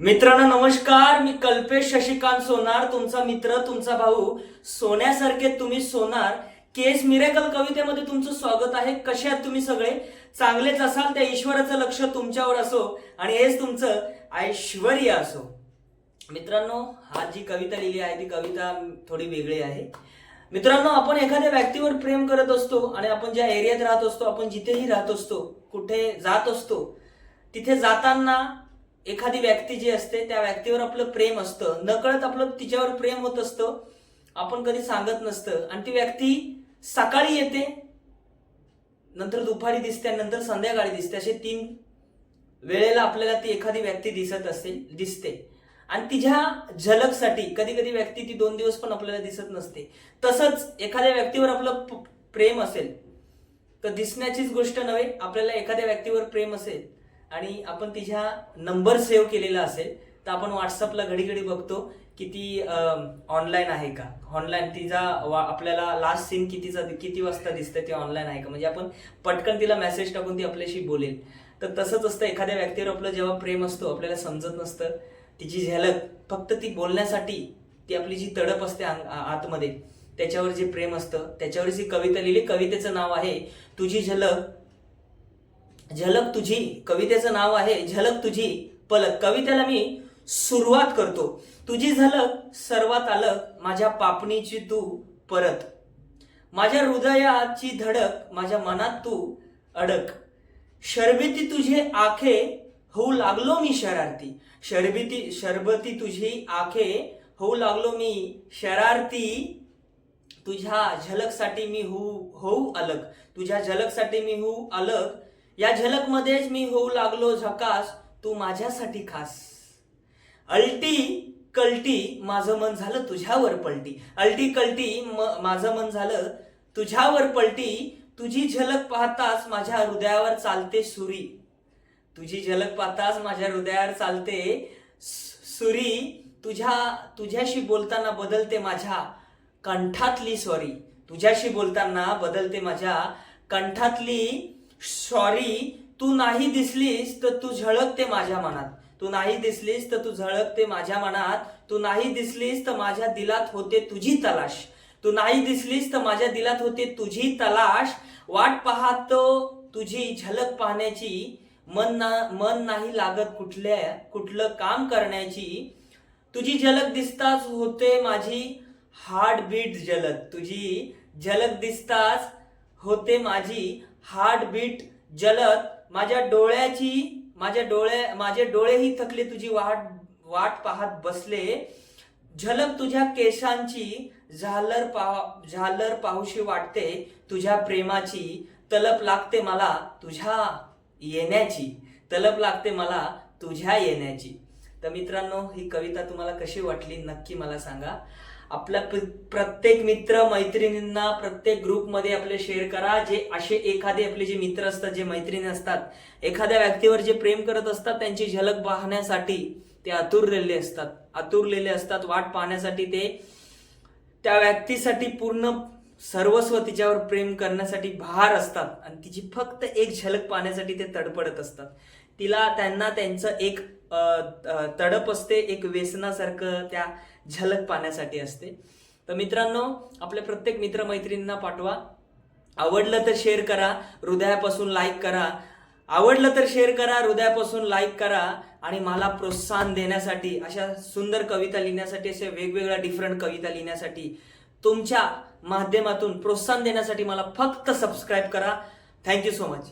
मित्रांनो नमस्कार. मी कल्पेश शशिकांत सोनार तुमचा मित्र तुमचा भाऊ. सोन्यासारखे तुम्ही सोनार. केस मिरेकल कवितेमध्ये तुमचं स्वागत आहे. कसे आहात तुम्ही सगळे? चांगलेच असाल त्या ईश्वराचं लक्ष तुमच्यावर असो आणि हेच तुमचं ऐश्वर्य असो. मित्रांनो हा जी कविता लिहिली आहे ती कविता थोडी वेगळी आहे. मित्रांनो आपण एखाद्या व्यक्तीवर प्रेम करत असतो आणि आपण ज्या एरियात राहत असतो आपण जिथेही राहत असतो कुठे जात असतो तिथे जाताना एखादी व्यक्ती जी असते त्या व्यक्तीवर आपलं प्रेम असतं. नकळत आपलं तिच्यावर प्रेम होत असतं. आपण कधी सांगत नसतं. आणि ती व्यक्ती सकाळी येते नंतर दुपारी दिसते नंतर संध्याकाळी दिसते. असे तीन वेळेला आपल्याला ती एखादी व्यक्ती दिसत असेल दिसते. आणि तिच्या झलकसाठी कधी कधी व्यक्ती ती दोन दिवस पण आपल्याला दिसत नसते. तसंच एखाद्या व्यक्तीवर आपलं प्रेम असेल तर दिसण्याचीच गोष्ट नव्हे आपल्याला एखाद्या व्यक्तीवर प्रेम असेल आणि आपण तिच्या नंबर सेव्ह केलेला असेल तर आपण व्हॉट्सअपला घडी घडी बघतो की ती ऑनलाईन आहे का? ऑनलाईन तिचा वा- आपल्याला लास्ट सीन कितीचा किती वाजता दिसतं ती ऑनलाईन आहे का? म्हणजे आपण पटकन तिला मेसेज टाकून ती आपल्याशी बोलेल. तर तसंच असतं एखाद्या व्यक्तीवर आपलं जेव्हा प्रेम असतो आपल्याला समजत नसतं तिची झलक फक्त ती बोलण्यासाठी ती आपली जी तडप असते आ- आतमध्ये त्याच्यावर जे प्रेम असतं त्याच्यावर जी कविता लिहिली कवितेचं नाव आहे तुझी झलक झलक तुझी कवितेचं नाव आहे झलक तुझी पलक. कवितेला मी सुरुवात करतो. तुझी झलक सर्वात अलग माझ्या पापणीची तू परत. माझ्या हृदयाची धडक माझ्या मनात तू अडक. शरबती तुझे आखे होऊ लागलो मी शरारती. शरबती शरबती तुझी आखे होऊ लागलो मी शरारती. तुझ्या झलकसाठी मी होऊ होऊ अलग. तुझ्या झलकसाठी मी होऊ अलग. या झलकमध्येच मी होऊ लागलो झकास तू माझ्यासाठी खास. अल्टी कल्टी माझं मन झालं तुझ्यावर पलटी. अल्टी कल्टी म- माझं मन झालं तुझ्यावर पलटी. तुझी झलक पाहताच माझ्या हृदयावर चालते सुरी. तुझी झलक पाहताच माझ्या हृदयावर चालते सुरी. तुझ्या तुझ्याशी बोलताना बदलते माझ्या कंठातली सॉरी तुझ्याशी बोलताना बदलते माझ्या कंठातली सॉरी तू नाही दिसलीस तर तू झळकते माझ्या मनात. तू नाही दिसलीस तर तू झळकते माझ्या मनात. तू नाही दिसलीस तर माझ्या दिलात होते तुझी तलाश. तू नाही दिसलीस तर माझ्या दिलात होते तुझी तलाश. वाट पाहतो तुझी झलक पाहण्याची. मन ना मन नाही लागत कुठल्या कुठलं काम करण्याची. तुझी झलक दिसताच होते माझी हार्ट बीट जलद तुझी झलक दिसताच होते माझी हार्ट बीट जलद माझ्या डोळ्याची माझ्या डोळ्या माझे डोळेही थकले तुझी वाट वाट पाहत बसले. झलक तुझ्या केसांची झालर पाह झालर पाहुशी वाटते तुझ्या प्रेमाची. तलप लागते मला तुझ्या येण्याची. तलप लागते मला तुझ्या येण्याची. तर मित्रांनो ही कविता तुम्हाला कशी वाटली नक्की मला सांगा. आपल्या प्र- प्रत्येक मित्र मैत्रिणींना प्रत्येक ग्रुपमध्ये आपले शेअर करा. जे असे एखादे आपले जे मित्र असतात जे मैत्रिणी असतात एखाद्या व्यक्तीवर जे प्रेम करत असतात त्यांची झलक पाहण्यासाठी ते आतुरलेले असतात. आतुरलेले असतात. वाट पाहण्यासाठी ते त्या व्यक्तीसाठी पूर्ण सर्वस्व तिच्यावर प्रेम करण्यासाठी भार असतात. आणि तिची फक्त एक झलक पाहण्यासाठी ते तडपडत असतात. तिला त्यांना त्यांचं एक तडप असते एक व्यसनासारखं त्या झलक पाण्यासाठी असते. तर मित्रांनो आपल्या प्रत्येक मित्रमैत्रिणींना पाठवा. आवडलं तर शेअर करा हृदयापासून लाईक करा. आवडलं तर शेअर करा हृदयापासून लाईक करा. आणि मला प्रोत्साहन देण्यासाठी अशा सुंदर कविता लिहिण्यासाठी अशा वेगवेगळ्या डिफरंट कविता लिहिण्यासाठी तुमच्या माध्यमातून प्रोत्साहन देण्यासाठी मला फक्त सबस्क्राईब करा. Thank you so much